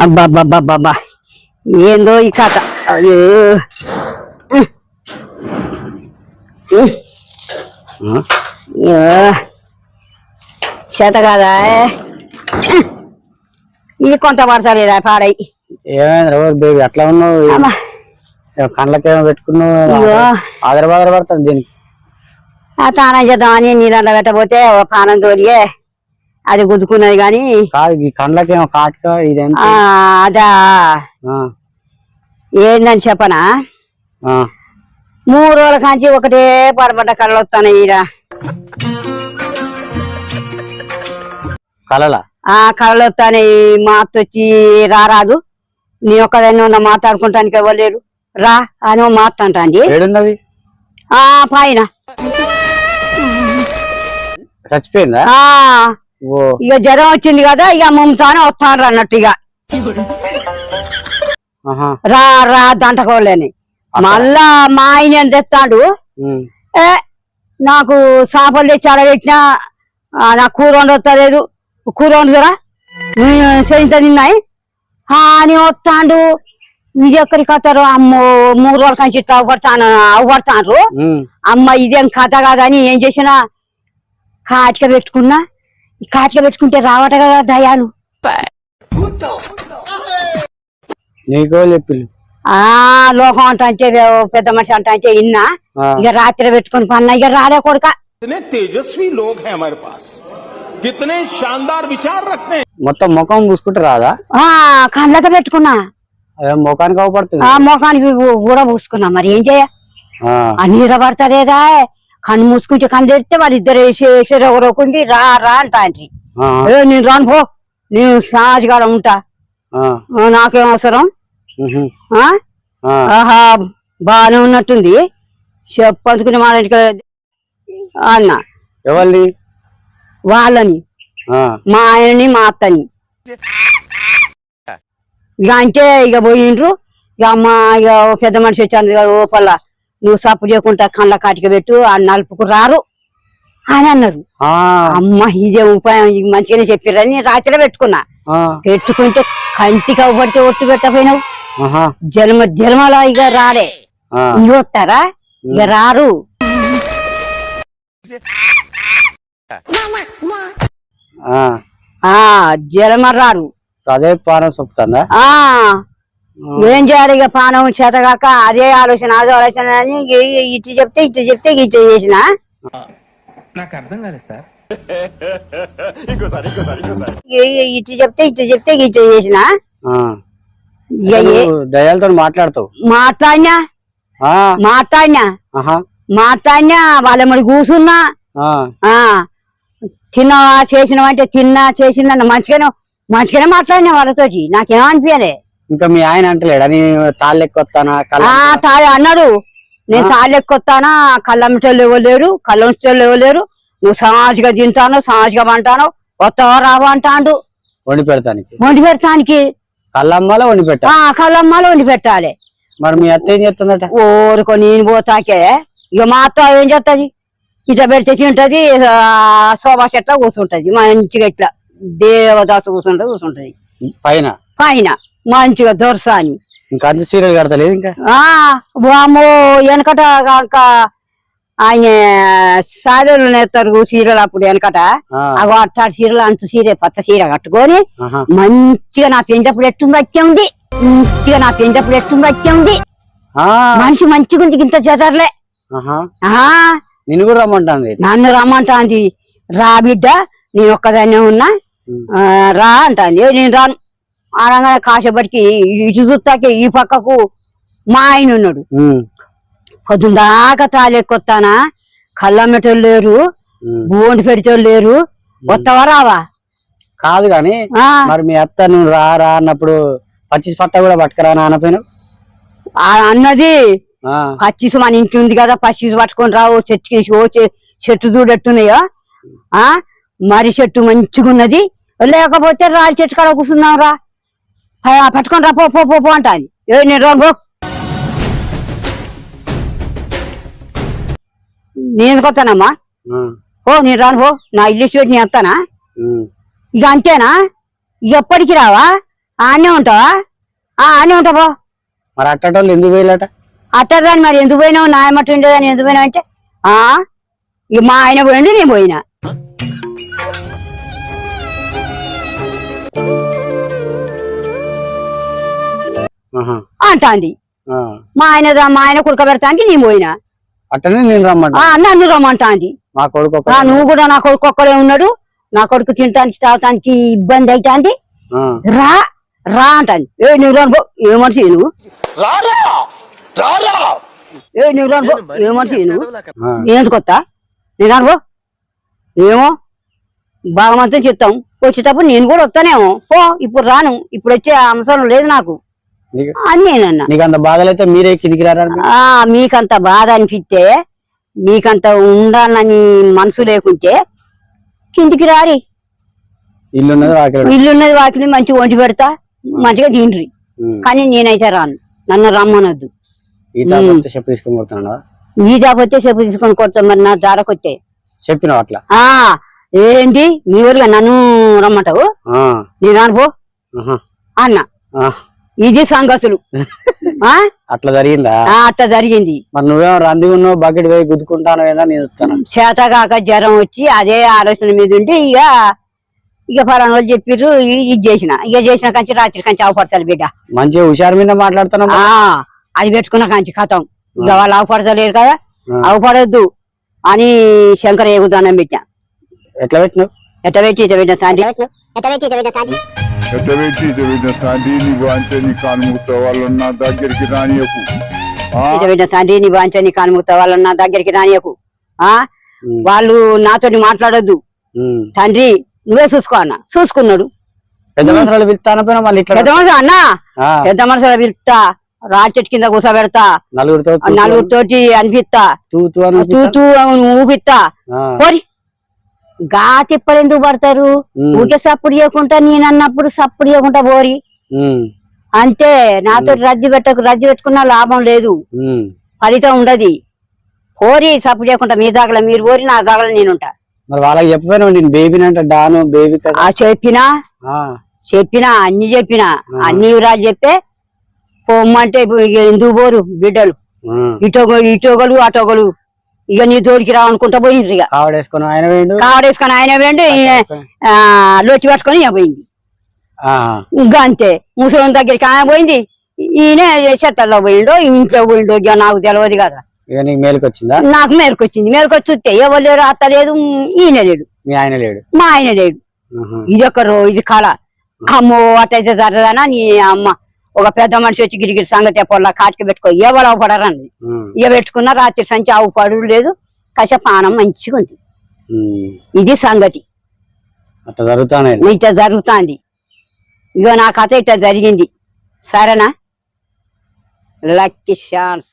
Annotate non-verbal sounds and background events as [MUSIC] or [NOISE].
అబ్బాబ్బాబ్బాబ్బా ఏందో ఈ కథ. అయ్యో. చేత కాదా. ఇది కొంత పడతలేదా పాడై? ఏమైంది రోజు బేబీ అట్లా ఉన్నావు. కళ్ళకేమో పెట్టుకున్నావు? అయ్యో. ఆదర బాదర పడుతుంది దీనికి. ఆ తానం చేద్దామని నీళ్ళ పెట్టబోతే పానం తోలిగే అది గుద్దుకున్నది కానీ ఈ కళ్ళకేమో కాటుక అదా. ఏందని చెప్పనా? ఆ. మూడు రోజుల కాంచి ఒకటే పడబడ్డ కళ్ళు వస్తాను ఈడ. కలలా? ఆ కళ్ళు వస్తాను మా అత్త వచ్చి రారాదు నీ ఒక్కదాన్ని ఉన్న మాట్లాడుకుంటానికి ఇవ్వలేరు రా అని మాట్లాడుతాండి ఏడున్నది? ఆ పైన. చచ్చిపోయిందా? ఇక జ్వరం వచ్చింది కదా ఇక మమ్మతానే వస్తాను అన్నట్టు ఇక. రా రా దంటకోలేని మళ్ళా మా ఆయన తెస్తాడు? నాకు చేపలు తెచ్చి ఆ, నాకు కూర వండొస్తలేదు కూర వండుదరా చేయింత తిన్నాయి. అని వస్తాడు. ఇది ఎక్కడికి వస్తారు? అమ్మో మూడు రోజుల కంచి ఇట్లా అవపడతాను ఉమ్. అమ్మ ఇదేం కథ కాదని ఏం చేసినా కాటిక పెట్టుకున్నా కాచి పెట్టుకుంటే రావటగా దయాలు. ఆ లోహం అంట అంటే పెద్ద మనిషి అంట అంటే ఇన్నా. ఇక రాత్రి పెట్టుకుని పన్న ఇక రాలే కొడుక. తేజస్వి పాస్ కితనే విచార్ మొత్తం ముఖం పూసుకుంటే రాదా? ఆ కళ్ళకి పెట్టుకున్నా. ముఖానికి ఆ ముఖానికి కూడా పూసుకున్నా. మరి ఏం చేయ? నీరబడతా లేదా కన్ను మూసుకుంటే కన్ను తెరిస్తే వాళ్ళిద్దరు ఒకరొకుండి రా రా అంటాండ్రి. ఆ, ఏ నేను రాను పో. నేను సమాజగా ఉంటా. నాకేం అవసరం? ఆహా బాగానే ఉన్నట్టుంది. చెప్పందుకుని మా ఇంటికి అన్న. ఎవరిది వాళ్ళని. మా ఆయనని మా అత్తని. ఇక అంటే ఇక పోయిండ్రు. ఇక అమ్మ ఇక ఓ పెద్ద మనిషి వచ్చాను ఇక ఓపల్ల నువ్వు సప్పు చేయకుండా కళ్ళ కాటిక పెట్టు ఆ నలుపుకు రారు అని అన్నారు. అమ్మ ఇదే ఉపాయం ఇది మంచిగానే చెప్పారని రాత్రి పెట్టుకున్నా. పెట్టుకుంటే కంటికి అవ్వబడితే ఒట్టు పెట్టపోయినావు జన్మ జన్మలో ఇక రాలే. ఆ, ఇక రారు. జన్మ రారు. అదే పానం సొప్పుతుందా ఆ. ఏం చేయాలి ఇక పానం చేతగాక అదే ఆలోచన అదే ఆలోచన అని ఇటు చెప్తే ఇటు చెప్తే ఇటు చేసిన. నాకు అర్థం కాలేదు సార్. ఇటు చెప్తే ఇటు చెప్తే ఇటు చేసిన. దయాలతో మాట్లాడతావు? మాట్లాడినా? ఆ, మాట్లాడినా? మాట్లాడినా? వాళ్ళ మరి కూసున్నా ఆ, ఆ. తిన్నావా? చేసినావా? అంటే తిన్నా చేసినా మంచిగానే మంచిగానే మాట్లాడినా వాళ్ళతోటి. నాకేం అనిపించలే. ఇంకా మీ ఆయన అంటలేడా? నేను తాళ్ళు ఎక్కువస్తానా? ఆ తాళి అన్నాడు. నేను తాళి ఎక్కుతానా కళ్ళమిటోళ్ళు ఇవ్వలేరు కళ్ళమిటోళ్ళు ఇవ్వలేరు. నువ్వు సమాజిగా తింటాను సమాజిగా అంటాను వస్తావా రావా అంటాడు. వండి పెడతానికి? వండి పెడతానికి. కళ్ళమ్మలో వండి పెట్టా ఆ కళ్ళమ్మాలు వండి పెట్టాలి. మరి మీ అత్త ఏం చేస్తుందట? ఊరుకో నేను పోతాకే. ఇక మా అత్త ఏం చేస్తుంది ఇట్లా పెడితే తింటది శోభా చెట్ల కూర్చుంటది. మంచిగా ఇట్లా దేవదాసు కూర్చుంటది కూర్చుంటది. పైన? పైన. మంచిగా దొరసాని. ఇంకా అంత సీరియల్ కడతలేదు ఇంకా? ఆ వామో వెనకట ఆయన సారీలు నేస్తారు చీరలు అప్పుడు వెనకట. అగో అట్టాడు చీరలు అంత చీర పచ్చ చీర కట్టుకొని. మంచిగా నా పెంచప్పుడు ఎట్టు వచ్చి ఉంది. మంచిగా నా పెంచప్పుడు ఎట్టు వచ్చి ఉంది. మనిషి మంచిగా ఉంది ఇంత. ఆ. నిన్ను కూడా రమ్మంటుంది. నన్ను రమ్మంటాంది. రా బిడ్డ నేను ఒక్కదాన్నే ఉన్నా. రా అంటాంది. నేను రాను. అనగా కాసేపటికి ఇటు చూస్తాకే ఈ పక్కకు మా ఆయన ఉన్నాడు. ఉమ్, పొద్దున దాకా తాలెక్కొత్తానా కళ్ళమ్మటోళ్ళు లేరు. బోండి పెడితోళ్ళు లేరు. వస్తావా రావా? కాదు ఆ, మరి మీ అత్త నువ్వు రా రా అన్నప్పుడు పచ్చిసి పట్ట కూడా పట్టుకురా అనపోయినావు అన్నది పచ్చిసి మన ఇంటి ఉంది కదా పచ్చిసి పట్టుకొని రావు చెట్టు ఓ చెట్టు చూడట్టున్నాయో ఆ? మరి చెట్టు మంచిగా ఉన్నది లేకపోతే రాలి చెట్టు కాడ కూర్చున్నాం రా పట్టుకొని రా పో పో పో పో అంటాది. ఏ నేను రాను పో. నేను ఉమ్, ఓ నేను రాను పో. నా ఇల్లు చూసి నేను వస్తానా. ఇక అంతేనా? ఇక ఎప్పటికి రావా? ఆనే ఉంటావా? ఆ ఆనే ఉంటావా మరి అట్టటోళ్ళు ఎందుకు పోయిలట? అట్టదాన్ని మరి ఎందుకు పోయినావు? నాయమట్టు ఉండేదాన్ని? ఎందుకు పోయినావు అంటే? ఆ? ఇక మా ఆయన పోయిండు నేను పోయినా. అంటాంది. ఆ. మా ఆయన రా- మా ఆయన కుడక పెడతానికి నేను పోయినా. అట్టనే నేను రమ్మంట? ఆ నన్ను రమ్మంటాంది. మా కొడుకు నువ్వు కూడా నా కొడుకు ఒక్కడే ఉన్నాడు. నా కొడుకు తినటానికి తాగటానికి ఇబ్బంది అవుతాంది ఆ. రా రా అంటాంది. ఏ నువ్వు రాను ఏ మనిషి నువ్వు? ఏ నువ్వు రాను ఏ మనిషి నువ్వు. ఎందుకు వస్తా? నేను అనుకో ఏమో? బాగా మంచిగా చెప్తాం. వచ్చేటప్పుడు నేను కూడా వస్తానేమో. పో ఇప్పుడు రాను. ఇప్పుడు వచ్చే అవసరం లేదు నాకు. నీకు అంత బాధలైతే మీరే కిందికి మీకంత బాధ అనిపిస్తే మీకంత ఉండాలని మనసు లేకుంటే కిందికి రారి. ఇల్లు ఉన్నది వాకిలు ఇల్లున్నది వాటిని మంచిగా వండి పెడతా మంచిగా తిండ్రి. కానీ నేనైతే రాను. నన్ను రమ్మనొద్దు. ఈ చెప్పు తీసుకొని కొడుతున్నావా? నీ దాకొస్తే చెప్పు తీసుకొని కొడతాం మరి నా దాడకొస్తే చెప్పినావు అట్లా? ఆ ఏంటి? నీ ఊరుగా నన్ను రమ్మంటావు. నేను అనుకో. అన్న. ఇది సంగతులు. [LAUGHS] ఆ? అట్లా జరిగిందా? ఆ, అట్ట జరిగింది. మరి రంది ఉన్నావు బకెట్ పోయి గుద్దుకుంటాను ఏదా నేను వస్తాను చేతగాక జ్వరం వచ్చి అదే ఆలోచన మీద ఉండి ఇక ఇక ఫలానా వాళ్ళు చెప్పిర్రు ఇ- ఇది చేసిన. ఇక చేసిన కంచి రాత్రి కంచి అవపడతారు బిడ్డ. మంచిగా హుషారు మీద మాట్లాడుతున్నావు ఆ అది పెట్టుకున్న కంచి కథం. ఇక వాళ్ళు అవపడతలేరు కదా. అవపడొద్దు అని శంకర ఏగుదానం పెట్టా ఎట్లా పెట్టినావు? నీవు అంటే నీ కానుమూత వాళ్ళు నా దగ్గరికి రానియకు. నీ కానుముక్త వాళ్ళ నా దగ్గరికి రానియకు. ఆ. వాళ్ళు నాతోటి మాట్లాడొద్దు. తండ్రి నువ్వే చూసుకో అన్న. చూసుకున్నాడు. పెద్ద మనుషులు పిలుస్తాను పోయినా మళ్ళీ ఇట్లా పెద్ద మనుషులు అన్నా? పెద్ద మనుషులు పిలుస్తా. రాచెట్టు కింద కూర్చోబెడతా నలుగురితో నలుగురితోటి అనిపిస్తా. తూ తూ అని తూ తూ ఊపిస్తా. పోరి. గా తిప్పలు ఎందుకు పడతారు. ఊకే సప్పుడు చేయకుండా నేను అన్నప్పుడు సప్పుడు చేయకుండా పోరి. అంతే నాతో రద్దు పెట్టకు రద్దు పెట్టుకున్నా లాభం లేదు. ఫలితం ఉండదు. పోరి సప్పుడు చేయకుండా మీ దాగల మీరు పోరి నా దాగల నేనుంటా. మరి వాళ్ళకి చెప్పిపోయినావు నేను బేబీని అంటే డాను బేబీ చెప్పినా? చెప్పినా అన్ని చెప్పినా. అన్ని వివరాలు చెప్తే పొమ్మంటే ఎందుకు పోరు బిడ్డలు. ఇటోగలు ఇటోగలు అటోగలు ఇక నీ తోడికి రావనుకుంటా పోయిండ్రు ఇక. కావడేసుకొని ఆయన కావడేసుకొని ఆ, లోచి పట్టుకొని ఈయన పోయింది. ఇంకా అంతే ముసలి దగ్గరికి ఆయన పోయింది ఈయన చెత్తల్లో పోయిండో ఇంట్లో పోయిండో ఇక నాకు తెలియదు కదా. ఇక నీకు మేలుకి వచ్చిందా నాకు మేరకొచ్చింది మేరకొచ్చి చూస్తే ఎవరు లేరు అత్త లేదు ఈయన లేడు. మీ ఆయన లేడు. మా ఆయన లేడు. ఇది ఒక రో ఇది కళ. అమ్మో అట్టయితే జరదనా నీ అమ్మ? ఒక పెద్ద మనిషి వచ్చి గిరిగిరి సంగతి పొల్ల కాటికి పెట్టుకో. ఎవరు అవపడరండి? ఉమ్, ఇక పెట్టుకున్న రాత్రి సంచి ఆవు పడు లేదు. కష పానం మంచిగా ఉంది. ఇది సంగతి. అట్లా జరుగుతానే. ఇట్లా జరుగుతాంది. ఇగో నా కథ ఇట్లా జరిగింది. సరేనా? లక్కీ షాన్స్